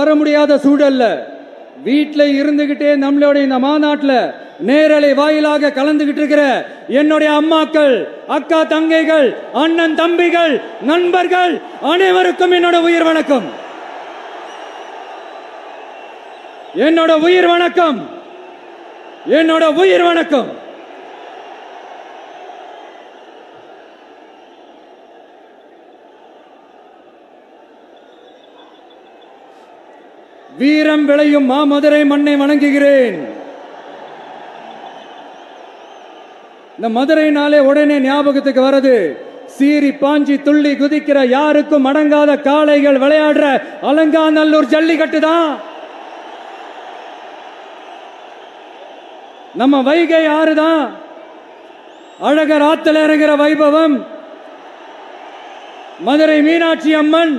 வர முடியாத சூழல்ல வீட்டில் இருந்துகிட்டே நம்மளுடைய இந்த மாநாட்டில் நேரலை வாயிலாக கலந்துகிட்டு இருக்கிற என்னுடைய அம்மாக்கள் அக்கா தங்கைகள் அண்ணன் தம்பிகள் நண்பர்கள் அனைவருக்கும் என்னோட உயிர் வணக்கம். என்னோட உயிர் வணக்கம். என்னோட உயிர் வணக்கம். வீரம் விளையும் மாமதுரை மண்ணை வணங்குகிறேன். இந்த மதுரைனாலே உடனே ஞாபகத்துக்கு வருது சீரி பாஞ்சி துள்ளி குதிக்கிற யாருக்கும் அடங்காத காளைகள் விளையாடுற அலங்காநல்லூர் ஜல்லிக்கட்டு தான். நம்ம வைகை ஆறு தான். அழகர் ஆத்துல இறங்குற வைபவம். மதுரை மீனாட்சி அம்மன்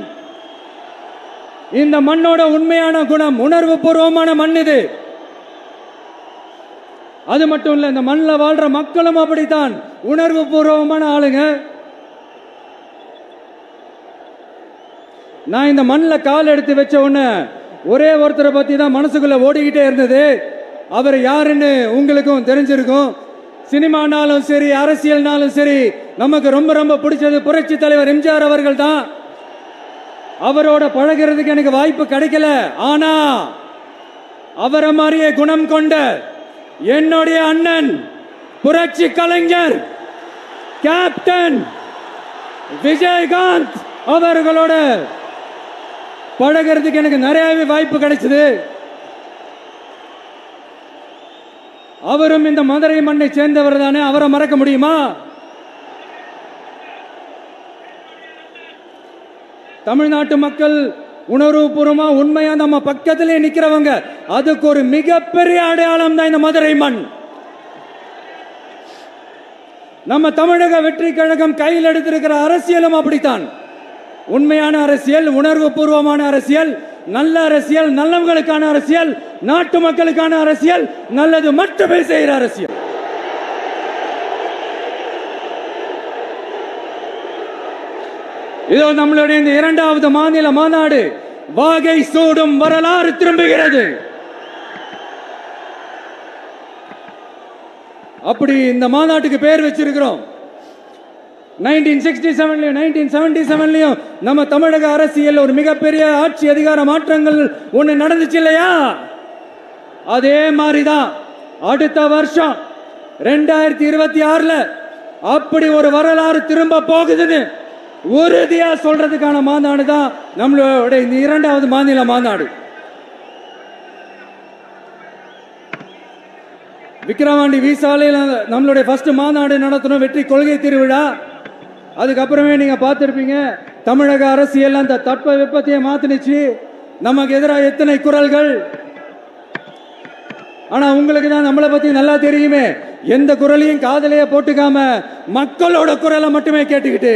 இந்த மண்ணோட உண்மையான குணம் உணர்வு பூர்வமான மண் இது. அது மட்டும் இல்ல இந்த மண்ணில் வாழ்ற மக்களும் அப்படித்தான் உணர்வு பூர்வமான ஆளுங்க. நான் இந்த மண்ணில் கால் எடுத்து வச்ச உடனே ஒரே ஒருத்தரை பத்தி தான் மனசுக்குள்ள ஓடிக்கிட்டே இருந்தது. அவர் யாருன்னு உங்களுக்கும் தெரிஞ்சிருக்கும். சினிமானாலும் சரி அரசியல்னாலும் சரி நமக்கு ரொம்ப ரொம்ப பிடிச்சது புரட்சி தலைவர் எம்ஜிஆர் அவர்கள் தான். அவரோட பழகிறதுக்கு எனக்கு வாய்ப்பு கிடைக்கல. ஆனா அவரை மாதிரியே குணம் கொண்ட என்னுடைய அண்ணன் புரட்சி கலைஞர் கேப்டன் விஜயகாந்த் அவர்களோட பழகிறதுக்கு எனக்கு நிறையவே வாய்ப்பு கிடைச்சது. அவரும் இந்த மதுரை மண்ணை சேர்ந்தவர் தானே அவரை மறக்க முடியுமா? தமிழ்நாட்டு மக்கள் உணர்வுபூர்வமா உண்மையா நம்ம பக்கத்திலே நிக்கிறவங்க அதுக்கு ஒரு மிகப்பெரிய அடையாளம் தான் இந்த மதுரை மண். நம்ம தமிழக வெற்றி கழகம் கையில் எடுத்திருக்கிற அரசியலும் அப்படித்தான். உண்மையான அரசியல் உணர்வு பூர்வமான அரசியல் நல்ல அரசியல் நல்லவங்களுக்கான அரசியல் நாட்டு மக்களுக்கான அரசியல் நல்லது மட்டுமே செய்கிற அரசியல். இதோ நம்மளுடைய இந்த இரண்டாவது மாநில மாநாடு வாகை சூடும் வரலாறு திரும்புகிறது. அப்படி இந்த மாநாட்டுக்கு பேர் வச்சிருக்கிறோம். நைன்டீன் சிக்ஸ்டி செவன்லையும் நைன்டீன் செவன்டி செவன்லையும் நம்ம தமிழக அரசியல் ஒரு மிகப்பெரிய ஆட்சி அதிகார மாற்றங்கள் ஒன்று நடந்துச்சு இல்லையா? அதே மாதிரிதான் அடுத்த வருஷம் ரெண்டாயிரத்தி இருபத்தி ஆறுல அப்படி ஒரு வரலாறு திரும்ப போகுதுன்னு உறுதியா சொல்றதுக்கான மாநாடு தான் நம்மளோட இந்த இரண்டாவது மாநில மாநாடு. விக்கிரவாண்டி விசாலையில் நம்மளுடைய ஃபர்ஸ்ட் மாநாடு நடத்தணும் வெற்றி கொள்கை திருவிழா. அதுக்கப்புறமே நீங்க பார்த்துருப்பீங்க தமிழக அரசியல் அந்த தட்ப வெப்பத்தையே மாத்தினுச்சு. நமக்கு எதிராக எத்தனை குரல்கள்? ஆனா உங்களுக்கு தான் நம்மளை பத்தி நல்லா தெரியுமே. எந்த குரலையும் காதலையே போட்டுக்காம மக்களோட குரலை மட்டுமே கேட்டுக்கிட்டு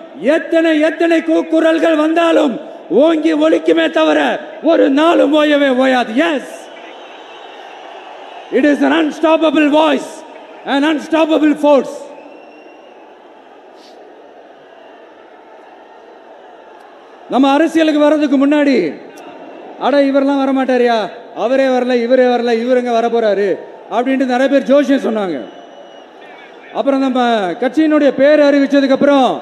எத்தனை எத்தனை கூக்குரல்கள் வந்தாலும் ஓங்கி ஒழிக்குமே தவிர ஒரு நாளும் ஓயவே ஓயாது. Yes it is an unstoppable voice an unstoppable force நம்ம அரசியலுக்கு வர்றதுக்கு முன்னாடி அட இவரெல்லாம் வரமாட்டாரியா? அவரே வரல இவரே வரல இவருங்க வர போறாரு அப்படின்ட்டு நிறைய பேர் ஜோஷியம் சொன்னாங்க. அப்புறம் நம்ம கட்சியினுடைய பேர் அறிவிச்சதுக்கு அப்புறம்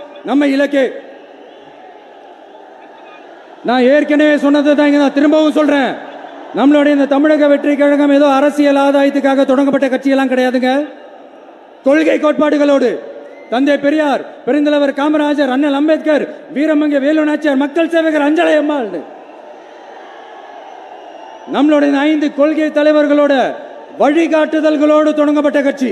நம்ம இலக்கு. நான் ஏற்கனவே சொன்னது தான் நான் திரும்பவும் சொல்றேன். நம்மளுடைய இந்த தமிழக வெற்றி கழகம் ஏதோ அரசியல் ஆதாயத்துக்காக தொடங்கப்பட்ட கட்சியெல்லாம் கிடையாதுங்க. கொள்கை கோட்பாடுகளோடு தந்தை பெரியார் பெருந்தலைவர் காமராஜர் அண்ணல் அம்பேத்கர் வீரமங்க வேலு நாச்சியார் மக்கள் சேவகர் அஞ்சலை அம்மாள் நம்மளுடைய இந்த ஐந்து கொள்கை தலைவர்களோட வழிகாட்டுதல்களோடு தொடங்கப்பட்ட கட்சி.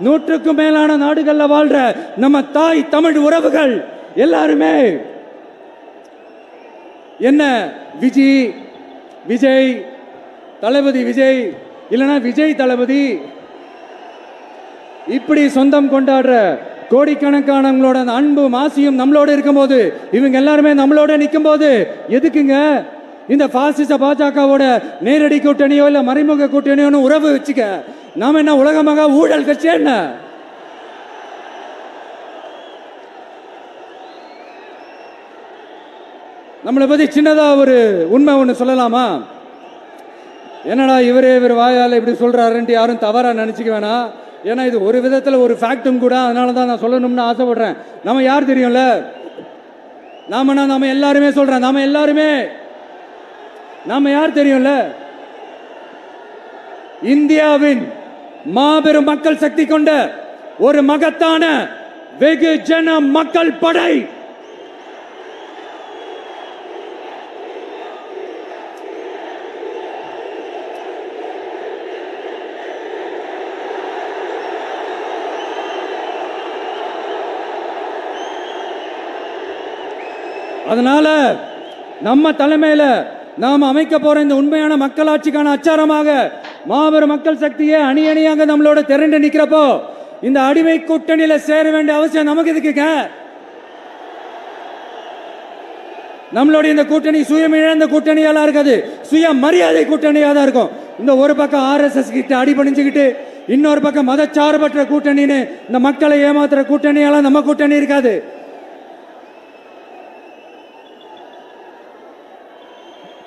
நூற்றுக்கும் மேலான நாடுகள்ல வாழ்ற நம்ம தாய் தமிழ் உறவுகள் எல்லாருமே. என்ன? விஜி விஜய் தளபதி விஜய் இல்லைன்னா விஜய் தளபதி. இப்படி சொந்தம் கொண்டாடுற கோடிக்கணக்கானவங்களோட அன்பும் ஆசையும் நம்மளோட நம்மளோட இருக்கும்போது இவங்க எல்லாருமே நம்மளோட நிற்கும் போது எதுக்குங்க? இந்த பாசிச பாஜகவோட நேரடி கூட்டணியோ இல்ல மறைமுக கூட்டணியோன்னு உறவு வச்சுக்க. நாம என்ன உலகமாக ஊழல் கட்சி என்ன? நம்மளை பத்தி சின்னதா ஒரு உண்மை ஒன்று சொல்லலாமா? என்னடா இவரே இவர் வாயால் இப்படி சொல்றாருன்ட்டு யாரும் தவறா நினைச்சுக்க வேணாம் ஏன்னா இது ஒரு விதத்தில் ஒரு ஃபேக்டும் கூட அதனால தான் நான் சொல்லணும்னு ஆசைப்படுறேன். நம்ம யார் தெரியும்ல? நாமனா நாம எல்லாருமே சொல்றேன் நாம எல்லாருமே நாம யார் தெரியும்ல? இந்தியாவின் மாபெரும் மக்கள் சக்தி கொண்ட ஒரு மகத்தான வெகுஜன மக்கள் படை. அதனால நம்ம தலைமையில நாம் அமைக்க போற இந்த உண்மையான மக்களாட்சிக்கான அச்சாரமாக மாபெரும் மக்கள் சக்தியை அணி அணியாக நம்மளோட திரண்டு நிக்கிறப்போ இந்த அடிமை கூட்டணியில சேர வேண்டிய அவசியம் நமக்கு இருக்குங்க நம்மளுடைய இந்த கூட்டணி சுயமிழந்த கூட்டணியெல்லாம் இருக்காது. சுய மரியாதை கூட்டணியாக தான் இருக்கும். இந்த ஒரு பக்கம் ஆர்எஸ்எஸ் கிட்ட அடிபணிஞ்சுக்கிட்டு இன்னொரு பக்கம் மதச்சார்பற்ற கூட்டணின்னு இந்த மக்களை ஏமாத்துற கூட்டணியெல்லாம் நம்ம கூட்டணி இருக்காது.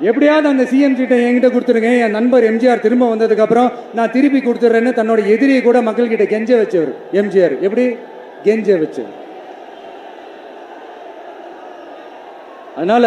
எப்படியாவது அந்த சிஎம் சீட்டை என்கிட்ட கொடுத்துருங்க. என் நண்பர் எம்ஜிஆர் திரும்ப வந்ததுக்கு அப்புறம் நான் திருப்பி கொடுத்துட்றேன்னு தன்னோட எதிரியை கூட மக்கள்கிட்ட கெஞ்ச வச்சவர் எம்ஜிஆர் எப்படி? கெஞ்ச வச்சவர். அதனால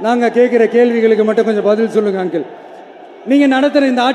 நாங்கள் கேட்குற கேள்விகளுக்கு மட்டும் கொஞ்சம் பதில் சொல்லுங்க அங்கிள் நீங்கள் நடத்துகிற இந்த ஆட்சி